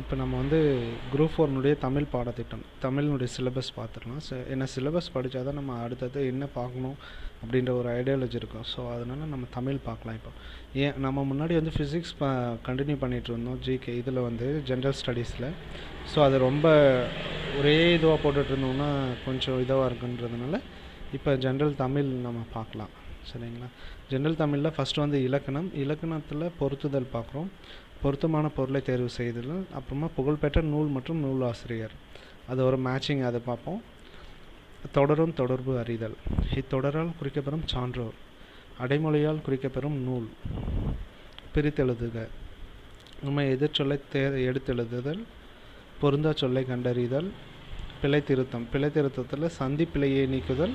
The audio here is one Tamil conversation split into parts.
இப்போ நம்ம வந்து குரூப் ஃபோர்னுடைய தமிழ் பாடத்திட்டம் தமிழினுடைய சிலபஸ் பார்த்துடலாம். ஸோ என்ன சிலபஸ் படித்தா தான் நம்ம அடுத்தது என்ன பார்க்கணும் அப்படின்ற ஒரு ஐடியாலஜி இருக்கும். ஸோ அதனால் நம்ம தமிழ் பார்க்கலாம் இப்போ. ஏன் நம்ம முன்னாடி வந்து ஃபிசிக்ஸ் ப கண்டினியூ பண்ணிகிட்டு இருந்தோம். ஜிகே இதில் வந்து ஜென்ரல் ஸ்டடீஸில் ஸோ அது ரொம்ப ஒரே இதுவாக போட்டுட்டு இருந்தோம்னா கொஞ்சம் இதுவாக இருக்குன்றதுனால இப்போ ஜென்ரல் தமிழ் நம்ம பார்க்கலாம். சரிங்களா? ஜென்ரல் தமிழில் ஃபஸ்ட்டு வந்து இலக்கணம். இலக்கணத்தில் பொருத்துதல் பார்க்குறோம். பொருத்தமான பொருளை தேர்வு செய்தல் அப்புறமா புகழ்பெற்ற நூல் மற்றும் நூல் ஆசிரியர் அது ஒரு மேட்சிங் அதை பார்ப்போம். தொடரும் தொடர்பு அறிதல். இத்தொடரால் குறிக்கப்பெறும் சான்றோர். அடைமொழியால் குறிக்கப்பெறும் நூல். பிரித்தெழுதுக. நம்ம எதிர்ச்சொல்லை தே எடுத்தெழுதுதல். பொருந்தா சொல்லை கண்டறிதல். பிழை திருத்தம். பிழை திருத்தத்தில் சந்தி பிழையை நீக்குதல்.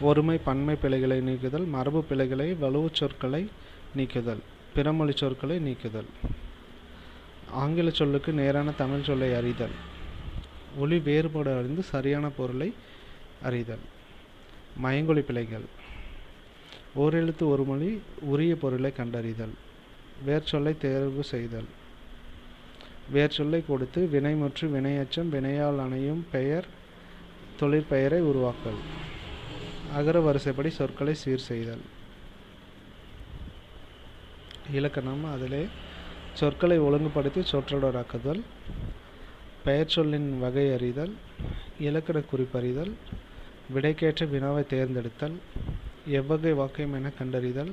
ஒருமை பன்மை பிழைகளை நீக்குதல். மரபு பிழைகளை வலுவுச் சொற்களை நீக்குதல். பிறமொழி சொற்களை நீக்குதல். ஆங்கில சொல்லுக்கு நேரான தமிழ் சொல்லை அறிதல். ஒளி வேறுபாடு அறிந்து சரியான பொருளை அறிதல். மயங்கொழி பிழைகள். ஓரெழுத்து ஒரு மொழி உரிய பொருளை கண்டறிதல். வேர்ச்சொல்லை தேர்வு செய்தல். வேர்ச்சொல்லை கொடுத்து வினை மற்றும் வினையச்சம் வினையால் அணையும் பெயர் தொழிற்பெயரை உருவாக்கல். அகர வரிசைப்படி சொற்களை சீர் செய்தல். இலக்கணம் அதிலே சொற்களை ஒழுங்குபடுத்தி சொற்றொடராக்குதல் பெயர் சொல்லின் வகை அறிதல் இலக்கண குறிப்பறிதல் விடைக்கேற்ற வினாவை தேர்ந்தெடுத்தல் எவ்வகை வாக்கியம் என கண்டறிதல்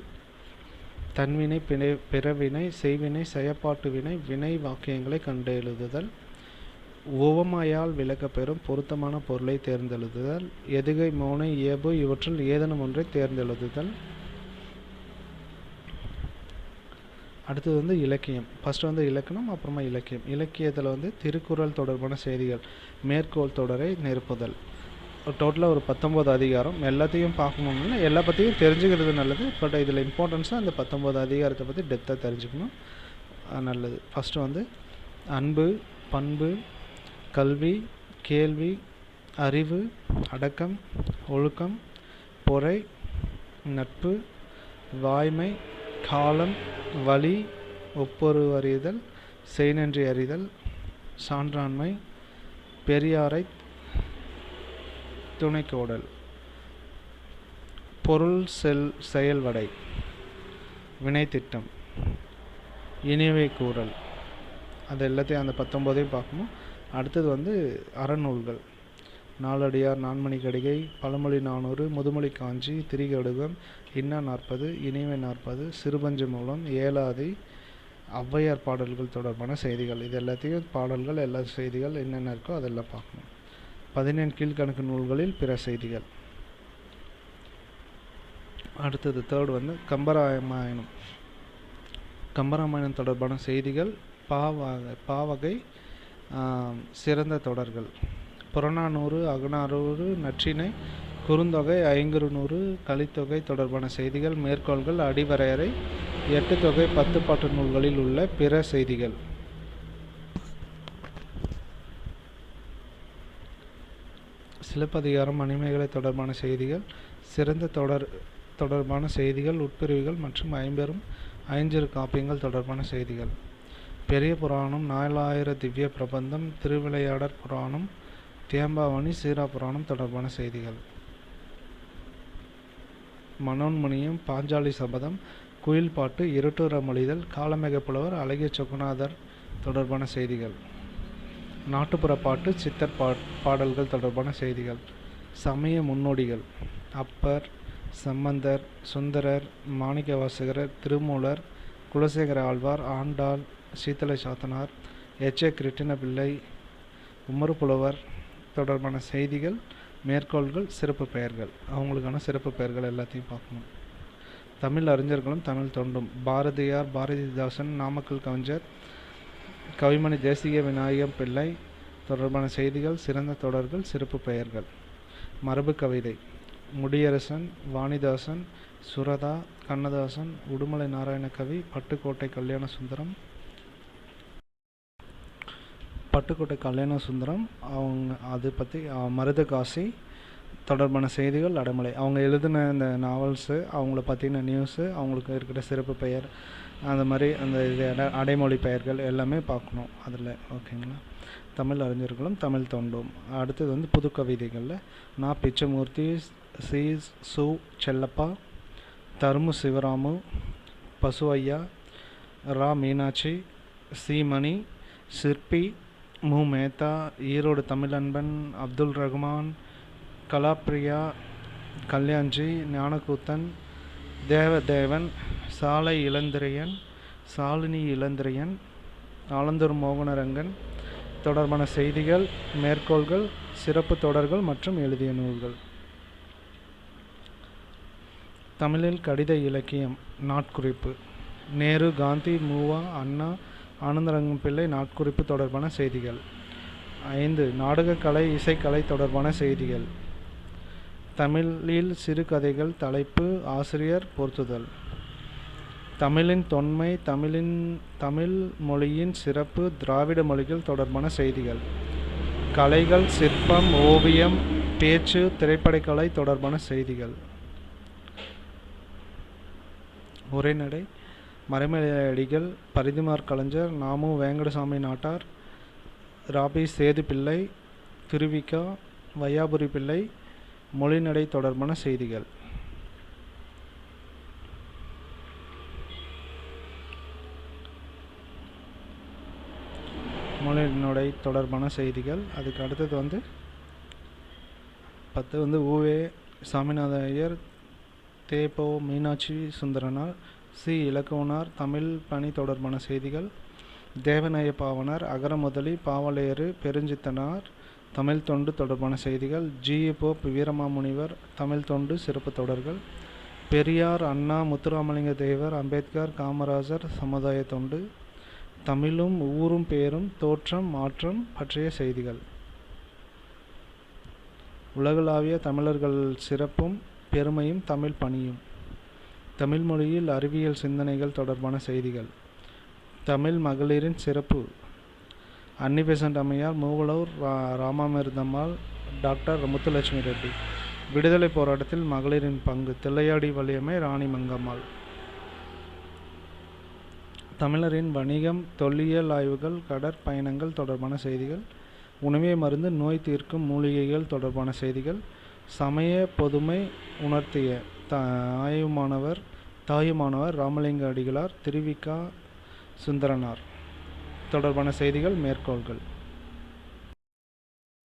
தன்வினை பிணை பிறவினை செய்வினை செயப்பாட்டு வினை வினை வாக்கியங்களை கண்டெழுதுதல் உவமையால் விளக்கப்பெறும் பொருத்தமான பொருளை தேர்ந்தெழுதுதல் எதுகை மோனை இயல்பு இவற்றில் ஏதேனும் ஒன்றை தேர்ந்தெழுதுதல் அடுத்தது வந்து இலக்கியம். ஃபஸ்ட்டு வந்து இலக்கணம் அப்புறமா இலக்கியம். இலக்கியத்தில் வந்து திருக்குறள் தொடர்பான செய்திகள் மேற்கோள் தொடரை நிரப்புதல். டோட்டலாக ஒரு பத்தொம்போது அதிகாரம். எல்லாத்தையும் பார்க்கணும்னா எல்லா பற்றியும் தெரிஞ்சுக்கிறது நல்லது. பட் இதில் இம்பார்ட்டன்ஸாக அந்த பத்தொம்போது அதிகாரத்தை பற்றி டெப்த்தாக தெரிஞ்சுக்கணும். நல்லது. ஃபஸ்ட்டு வந்து அன்பு பண்பு கல்வி கேள்வி அறிவு அடக்கம் ஒழுக்கம் பொறை நட்பு வாய்மை காலம் வழி ஒப்பொரு அறிதல் செய்நன்றி அறிதல் சான்றாண்மை பெரியாரை துணைக்கோடல். பொருள் செல் செயல்வடை வினைத்திட்டம் இனிவை கூறல். அது எல்லாத்தையும் அந்த பத்தொம்போதையும் பார்க்கணும். அடுத்தது வந்து அறநூல்கள். நாலடியார் நான்மணி கடிகை பழமொழி நானூறு முதுமொழி காஞ்சி திரிகடுகம் இன்னா நாற்பது இனிமை நாற்பது சிறுபஞ்சு மூலம் ஏலாதி ஔவையார் பாடல்கள் தொடர்பான செய்திகள். இது எல்லாத்தையும் பாடல்கள் எல்லா செய்திகள் என்னென்ன இருக்கோ அதெல்லாம் பார்க்கணும். பதினேழு கீழ்கணக்கு நூல்களில் பிற செய்திகள். அடுத்தது தேர்ட் வந்து கம்பராமாயணம். கம்பராமாயணம் தொடர்பான செய்திகள் பாவகை பாவகை சிறந்த தொடர்கள். புறநானூறு அகநானூறு நற்றினை குறுந்தொகை ஐங்குறுநூறு கலித்தொகை தொடர்பான செய்திகள் மேற்கோள்கள் அடிவரையறை எட்டு தொகை பத்து பாட்டு நூல்களில் உள்ள பிற செய்திகள். சிலப்பதிகாரம் மணிமேகலை தொடர்பான செய்திகள் சிறந்த தொடர் தொடர்பான செய்திகள் உட்பிரிவுகள் மற்றும் ஐம்பெரும் ஐஞ்சிறு காப்பியங்கள் தொடர்பான செய்திகள். பெரிய புராணம் நாலாயிர திவ்ய பிரபந்தம் திருவிளையாடற் புராணம் தேம்பாவணி சீரா புராணம் தொடர்பான செய்திகள். மனோன்மணியம் பாஞ்சாலி சபதம் குயில் பாட்டு இருட்டுற மொழிதல் காலமேக புலவர் அழகிய சொக்குநாதர் தொடர்பான செய்திகள். நாட்டுப்புற பாட்டு சித்தர் பா பாடல்கள் தொடர்பான செய்திகள். சமய முன்னோடிகள் அப்பர் சம்பந்தர் சுந்தரர் மாணிக்கவாசகர் திருமூலர் குலசேகர ஆழ்வார் ஆண்டாள் சீத்தலை சாத்தனார் எச் ஏ கிருட்டிண பிள்ளை புலவர் தொடர்பான செய்திகள். மேற்கோள்கள் சிறப்பு பெயர்கள். அவங்களுக்கான சிறப்பு பெயர்கள் எல்லாத்தையும் பார்க்கணும். தமிழ் அறிஞர்களும் தமிழ் தொண்டும். பாரதியார் பாரதிதாசன் நாமக்கல் கவிஞர் கவிமணி தேசிய விநாயகம் பிள்ளை தொடர்பான செய்திகள் சிறந்த தொடர்கள் சிறப்பு பெயர்கள். மரபு கவிதை. முடியரசன் வாணிதாசன் சுரதா கண்ணதாசன் உடுமலை நாராயண கவி பட்டுக்கோட்டை கல்யாண சுந்தரம் பட்டுக்கோட்டை கல்யாண சுந்தரம் அவங்க அது பற்றி மருதகாசி தொடர்பான செய்திகள் அடமலை. அவங்க எழுதின இந்த நாவல்ஸு அவங்கள பற்றின நியூஸு அவங்களுக்கு இருக்கிற சிறப்பு பெயர் அந்த மாதிரி அந்த இது அட அடைமொழி பெயர்கள் எல்லாமே பார்க்கணும் அதில். ஓகேங்களா? தமிழ் அறிஞர்களும் தமிழ் தொண்டும். அடுத்தது வந்து புது கவிதைகளில் நான் பிச்சமூர்த்தி சி சு செல்லப்பா தருமு சிவராமு பசுவையா ரா மீனாட்சி சி மணி சிற்பி மு மேத்தா ஈரோடு தமிழன்பன் அப்துல் ரகுமான் கலாப்ரியா கல்யாண்ஜி ஞானக்கூத்தன் தேவதேவன் சாலை இளந்திரையன் சாலினி இளந்திரையன் ஆலந்தூர் மோகனரங்கன் தொடர்பான செய்திகள் மேற்கோள்கள் சிறப்பு தொடர்கள் மற்றும் எழுதிய நூல்கள். தமிழில் கடித இலக்கியம் நாட்குறிப்பு. நேரு காந்தி மூவா அண்ணா ஆனந்தரங்கம் பிள்ளை நாட்குறிப்பு தொடர்பான செய்திகள். ஐந்து நாடகக்கலை இசைக்கலை தொடர்பான செய்திகள். தமிழில் சிறுகதைகள் தலைப்பு ஆசிரியர் பொருத்துதல். தமிழின் தொன்மை தமிழின் தமிழ் மொழியின் சிறப்பு திராவிட மொழிகள் தொடர்பான செய்திகள். கலைகள் சிற்பம் ஓவியம் பேச்சு திரைப்படக்கலை தொடர்பான செய்திகள். உரைநடை மறைமலையடிகள் பரிதிமார் கலைஞர் நாமு வேங்கடசாமி நாட்டார் ராபி சேது பிள்ளை திருவிக்கா வையாபுரி பிள்ளை மொழிநடை தொடர்பான செய்திகள். மொழிநடை தொடர்பான செய்திகள். அதுக்கு அடுத்தது வந்து பத்து வந்து ஊவே சாமிநாத ஐயர் தேபோ மீனாட்சி சுந்தரனார் சி. இலக்குவனார் தமிழ் பணி தொடர்பான செய்திகள். தேவநேய பாவனர் அகரமுதலி பாவலேறு பெருஞ்சித்தனார் தமிழ் தொண்டு தொடர்பான செய்திகள். ஜி. போப் வீரமாமுனிவர் தமிழ் தொண்டு சிறப்பு தொடர்கள். பெரியார் அண்ணா முத்துராமலிங்க தேவர் அம்பேத்கர் காமராஜர் சமுதாய தொண்டு. தமிழும் ஊரும் பேரும் தோற்றம் மாற்றம் பற்றிய செய்திகள். உலகளாவிய தமிழர்கள் சிறப்பும் பெருமையும் தமிழ் பணியும். தமிழ் மொழியில் அறிவியல் சிந்தனைகள் தொடர்பான செய்திகள். தமிழ் மகளிரின் சிறப்பு. அன்னி பெசன்ட் அம்மையார் மூவலூர் ரா ராமாமிர்தம்மாள் டாக்டர் முத்துலட்சுமி ரெட்டி. விடுதலை போராட்டத்தில் மகளிரின் பங்கு. தில்லையாடி வலியம்மை ராணி மங்கம்மாள். தமிழரின் வணிகம் தொல்லியல் ஆய்வுகள் கடற்பயணங்கள் தொடர்பான செய்திகள். உணவே மருந்து நோய் தீர்க்கும் மூலிகைகள் தொடர்பான செய்திகள். சமய பொதுமை உணர்த்திய தாயுமானவர் தாயுமானவர் ராமலிங்க அடிகளார் திருவிக்கா சுந்தரனார். தொடர்பான செய்திகள் மேற்கோள்கள்.